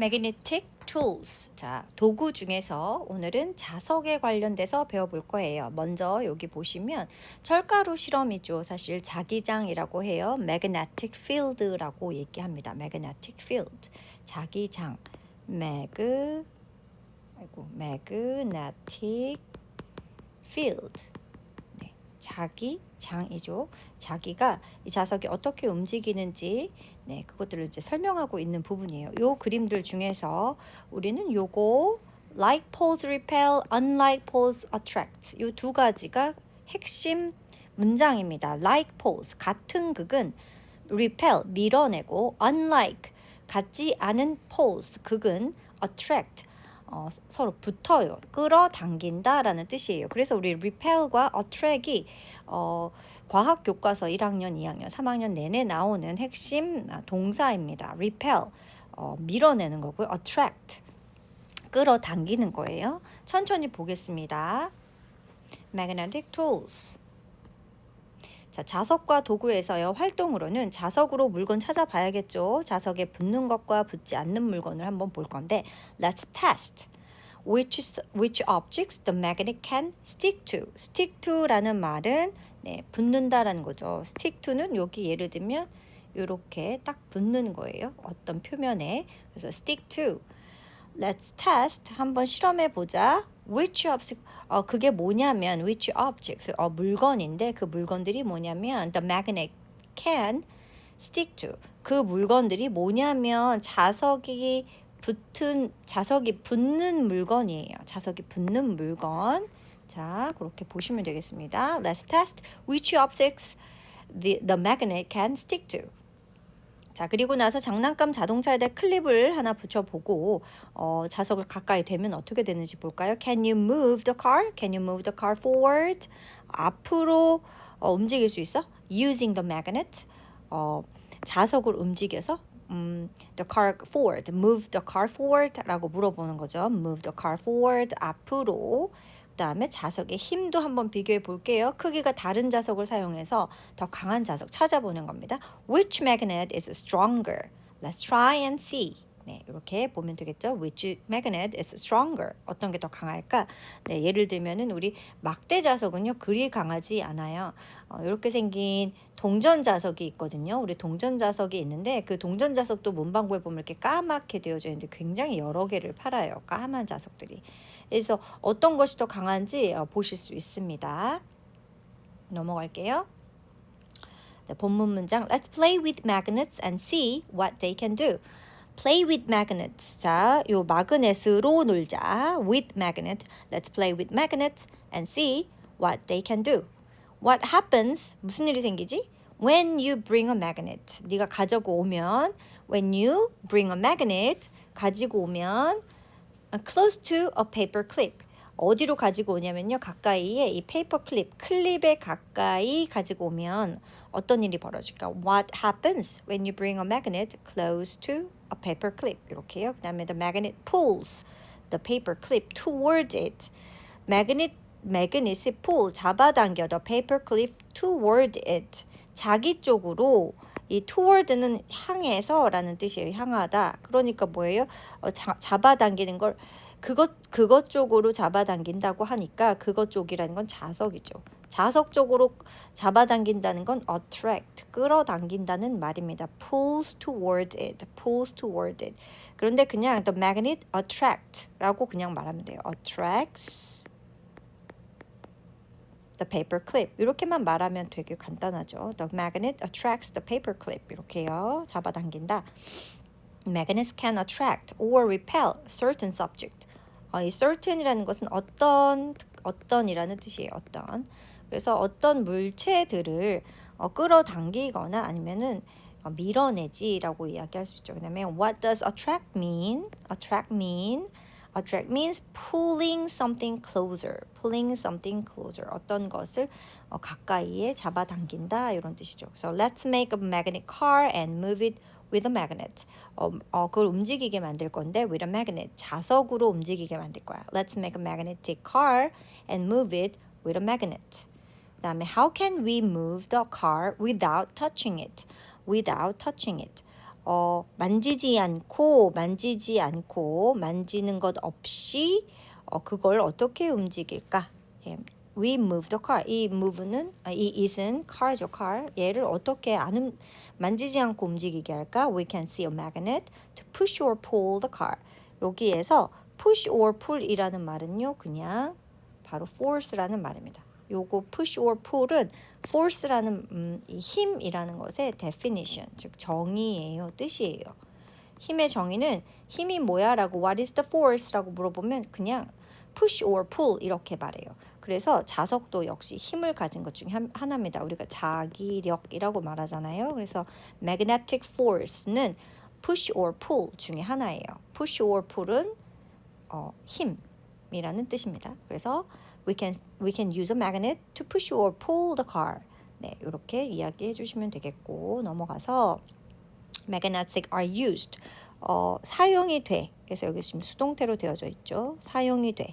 magnetic tools. 자, 도구 중에서 오늘은 자석에 관련돼서 배워볼 거예요. 먼저 여기 보시면 철가루 실험이죠. 사실 자기장이라고 해요. magnetic field라고 얘기합니다. magnetic field. 자기장. mag 아이고, magnetic field. 네, 자기 장이죠. 자기가 이 자석이 어떻게 움직이는지 네, 그것들을 이제 설명하고 있는 부분이에요. 요 그림들 중에서 우리는 요거 like poles repel, unlike poles attract 요 두 가지가 핵심 문장입니다. like poles 같은 극은 repel 밀어내고 unlike 같지 않은 poles 극은 attract 어, 서로 붙어요. 끌어당긴다라는 뜻이에요. 그래서 우리 repel과 attract이 어, 과학 교과서 1학년, 2학년, 3학년 내내 나오는 핵심 동사입니다. repel 어, 밀어내는 거고요. attract 끌어당기는 거예요. 천천히 보겠습니다. magnetic tools 자, 자석과 도구에서요 활동으로는 자석으로 물건 찾아봐야겠죠. 자석에 붙는 것과 붙지 않는 물건을 한번 볼 건데, let's test. Which which objects the magnet can stick to? stick to라는 말은 네, 붙는다라는 거죠. stick to는 여기 예를 들면 이렇게 딱 붙는 거예요. 어떤 표면에. 그래서 stick to. Let's test. 한번 실험해 보자. Which object? 어 그게 뭐냐면 which objects? 어 물건인데 그 물건들이 뭐냐면 the magnet can stick to. 그 물건들이 뭐냐면 자석이 붙은 자석이 붙는 물건이에요. 자석이 붙는 물건. 자, 그렇게 보시면 되겠습니다. Let's test which objects the, the magnet can stick to. 자, 그리고 나서 장난감 자동차에다 클립을 하나 붙여보고 어, 자석을 가까이 대면 어떻게 되는지 볼까요? Can you move the car? Can you move the car forward? 앞으로 어, 움직일 수 있어? Using the magnet. 어, 자석을 움직여서 음, the car forward, move the car forward라고 물어보는 거죠. Move the car forward 앞으로. 그다음에 자석의 힘도 한번 비교해 볼게요. 크기가 다른 자석을 사용해서 더 강한 자석 찾아보는 겁니다. Which magnet is stronger? Let's try and see. 네, 이렇게 보면 되겠죠. Which magnet is stronger? 어떤 게 더 강할까? 네, 예를 들면은 우리 막대 자석은요 그리 강하지 않아요. 어, 이렇게 생긴 동전 자석이 있거든요. 우리 동전 자석이 있는데 그 동전 자석도 문방구에 보면 이렇게 까맣게 되어져 있는데 굉장히 여러 개를 팔아요. 까만 자석들이. 그래서 어떤 것이 더 강한지 어, 보실 수 있습니다. 넘어갈게요. 네, 본문 문장 Let's play with magnets and see what they can do. Play with magnets. 자, 요 마그넷으로 놀자. With magnet. Let's play with magnets and see what they can do. What happens? 무슨 일이 생기지? When you bring a magnet. 네가 가지고 오면 when you bring a magnet 가지고 오면 close to a paper clip. 어디로 가지고 오냐면요. 가까이에 이 페이퍼 클립, 클립에 가까이 가지고 오면 어떤 일이 벌어질까? What happens when you bring a magnet close to a paper clip? 이렇게요. 그 다음에 the magnet pulls the paper clip toward it. magnet 매그닛이 pull 잡아당겨 the paper clip toward it. 자기 쪽으로 이 toward는 향해서라는 뜻이에요. 향하다. 그러니까 뭐예요? 어, 자, 잡아당기는 걸 그것 그것 쪽으로 잡아당긴다고 하니까 그것 쪽이라는 건 자석이죠. 자석 쪽으로 잡아당긴다는 건 attract 끌어당긴다는 말입니다. pulls toward it, pulls toward it. 그런데 그냥 the magnet attract라고 그냥 말하면 돼요. attracts the paper clip 이렇게만 말하면 되게 간단하죠. The magnet attracts the paper clip 이렇게요. 잡아당긴다. Magnets can attract or repel certain subject. 어, 이 certain이라는 것은 어떤 어떤이라는 뜻이에요. 어떤. 그래서 어떤 물체들을 어, 끌어당기거나 아니면은 어, 밀어내지라고 이야기할 수 있죠. 그다음에 what does attract mean? attract mean attract means pulling something closer. pulling something closer. 어떤 것을 어, 가까이에 잡아당긴다 이런 뜻이죠. So let's make a magnet car and move it with a magnet. 어, 어, 그걸 움직이게 만들 건데 with a magnet. 자석으로 움직이게 만들 거야. Let's make a magnetic car and move it with a magnet. 그다음에 how can we move the car without touching it? without touching it. 어, 만지지 않고 만지지 않고 만지는 것 없이 어, 그걸 어떻게 움직일까? 예. We move the car. 이 move는 아, 이 is은 car죠, car. 얘를 어떻게 안 움, 만지지 않고 움직이게 할까? We can see a magnet to push or pull the car. 여기에서 push or pull이라는 말은요, 그냥 바로 force라는 말입니다. 요거 push or pull은 force라는 음, 이 힘이라는 것의 definition, 즉 정의예요, 뜻이에요. 힘의 정의는 힘이 뭐야라고 what is the force라고 물어보면 그냥 push or pull 이렇게 말해요. 그래서 자석도 역시 힘을 가진 것 중에 한- 하나입니다. 우리가 자기력이라고 말하잖아요. 그래서 magnetic force는 push or pull 중에 하나예요. push or pull은 어, 힘이라는 뜻입니다. 그래서 we can we can use a magnet to push or pull the car. 네, 이렇게 이야기해 주시면 되겠고 넘어가서 magnets are used. 어, 사용이 돼. 그래서 여기 지금 수동태로 되어져 있죠. 사용이 돼.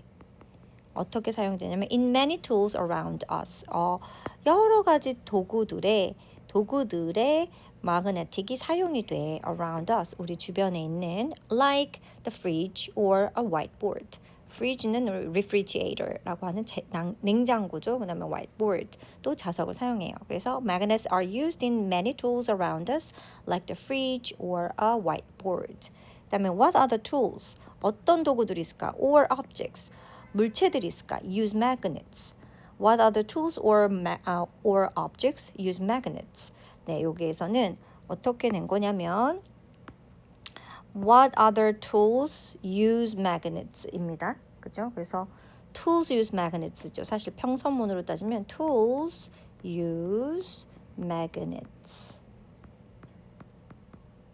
어떻게 사용되냐면 in many tools around us. 어, 여러 가지 도구들의 도구들의 마그네틱이 사용이 돼 around us 우리 주변에 있는 like the fridge or a whiteboard. Fridge는 refrigerator라고 하는 제, 낭, 냉장고죠. 그다음에 whiteboard 또 자석을 사용해요. 그래서 magnets are used in many tools around us like the fridge or a whiteboard. 그다음에 what other tools? 어떤 도구들이 있을까? or objects. 물체들이 있을까? use magnets. What other tools or ma- uh, or objects use magnets? 네, 여기에서는 어떻게 낸 거냐면 What other tools use magnets입니다. 그죠? 그래서 tools use magnets죠. 사실 평서문으로 따지면 tools use magnets.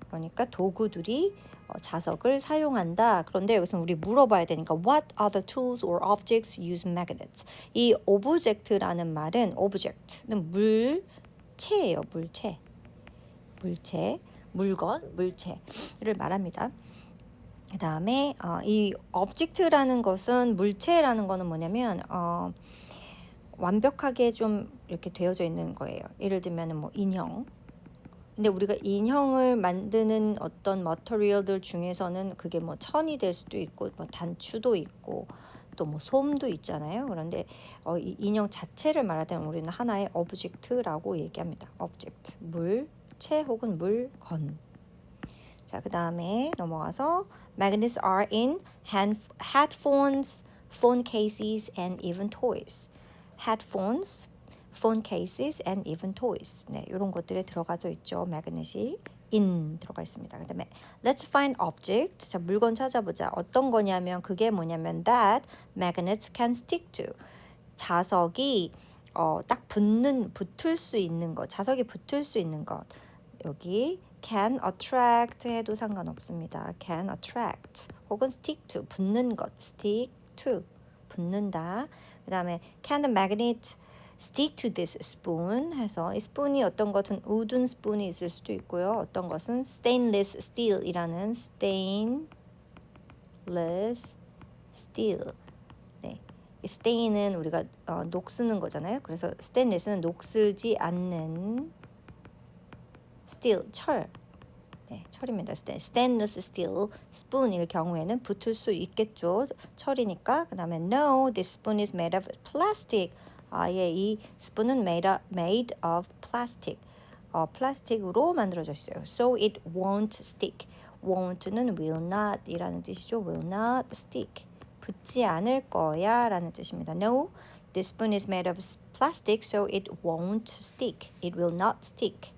그러니까 도구들이 어, 자석을 사용한다. 그런데 여기서 우리 물어봐야 되니까 what other tools or objects use magnets? 이 object라는 말은 object는 물체예요. 물체. 물체, 물건, 물체를 말합니다. 그 다음에 어, 이 object라는 것은 물체라는 거는 뭐냐면 어, 완벽하게 좀 이렇게 되어져 있는 거예요. 예를 들면 뭐 인형. 근데 우리가 인형을 만드는 어떤 머터리얼들 중에서는 그게 뭐 천이 될 수도 있고 뭐 단추도 있고 또 뭐 솜도 있잖아요. 그런데 어, 이 인형 자체를 말할 때는 우리는 하나의 오브젝트라고 얘기합니다. 오브젝트 물 체 혹은 물건. 자, 그 다음에 넘어가서 magnets are in hand, headphones, phone cases, and even toys. headphones, phone cases, and even toys. 네, 이런 것들에 들어가져 있죠. magnet이 in 들어가 있습니다. 그 다음에 let's find object. 자, 물건 찾아보자. 어떤 거냐면 그게 뭐냐면 that magnets can stick to. 자석이 어, 딱 붙는 붙을 수 있는 것. 자석이 붙을 수 있는 것. 여기 can attract 해도 상관없습니다. can attract 혹은 stick to 붙는 것 stick to 붙는다. 그 다음에 can the magnet stick to this spoon 해서 이 스푼이 어떤 것은 우든 스푼이 있을 수도 있고요. 어떤 것은 stainless steel이라는 stainless steel 네. 이 stain은 우리가 어, 녹쓰는 거잖아요. 그래서 stainless는 녹슬지 않는 steel 철 네, 철입니다. 스테- stainless steel spoon일 경우에는 붙을 수 있겠죠. 철이니까. 그다음에 no, this spoon is made of plastic. 아예 이 스푼은 made of, made of plastic. 어, 플라스틱으로 만들어져 있어요. So it won't stick. won't는 will not이라는 뜻이죠. will not stick. 붙지 않을 거야라는 뜻입니다. No, this spoon is made of plastic, so it won't stick. It will not stick.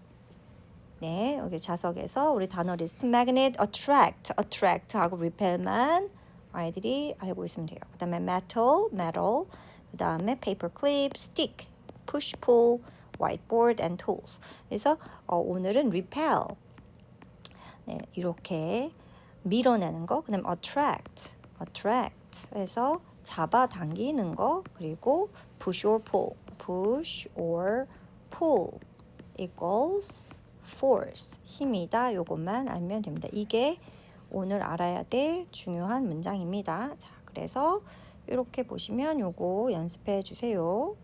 네, 여기 자석에서 우리 단어 리스트 magnet, attract, attract하고 repel만 아이들이 알고 있으면 돼요. 그다음에 metal, metal, 그다음에 paper clip, stick, push pull, whiteboard and tools. 그래서 어, 오늘은 repel. 네, 이렇게 밀어내는 거. 그다음에 attract, attract 해서 잡아당기는 거. 그리고 push or pull, push or pull equals force 힘이다 요것만 알면 됩니다. 이게 오늘 알아야 될 중요한 문장입니다. 자, 그래서 이렇게 보시면 요거 연습해 주세요.